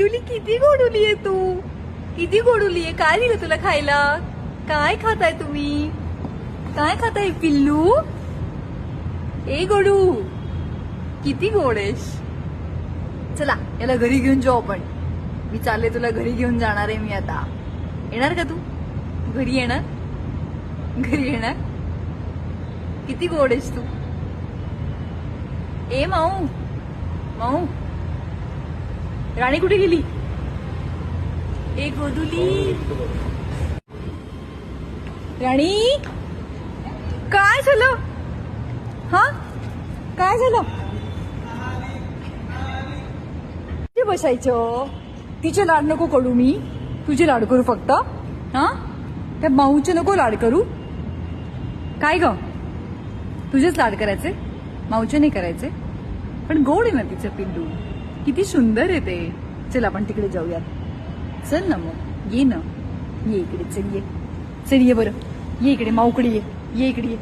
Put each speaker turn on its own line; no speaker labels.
गोडुली किती गोडुली आहे तू? किती गोडुली आहे? काय दिलं तुला खायला? काय खाताय तुम्ही? काय खाताय पिल्लू? ए गोडू किती गोड आहेस? चला याला घरी घेऊन जाऊ आपण. मी चालले तुला घरी घेऊन जाणार आहे मी आता. येणार का तू? घरी येणार? घरी येणार? किती गोड आहेस तू? ए माऊ माऊ. राणी कुठे गेली? ए गोदुली राणी? काय झालं? हा? काय झालं? बसायचं? तिचे लाड नको करू मी. तुझे लाड करू फक्त. हा? त्या माऊचे नको लाड करू. काय ग? तुझेच लाड करायचे? माऊचे नाही करायचे? पण गोड आहे ना तिचं पिल्लू किती सुंदर आहे ते. चल आपण तिकडे जाऊयात. चल ना मग. ये ना. ये इकडे. चल ये. चल ये बरं. ये इकडे. माऊकडे ये. ये इकडे ये.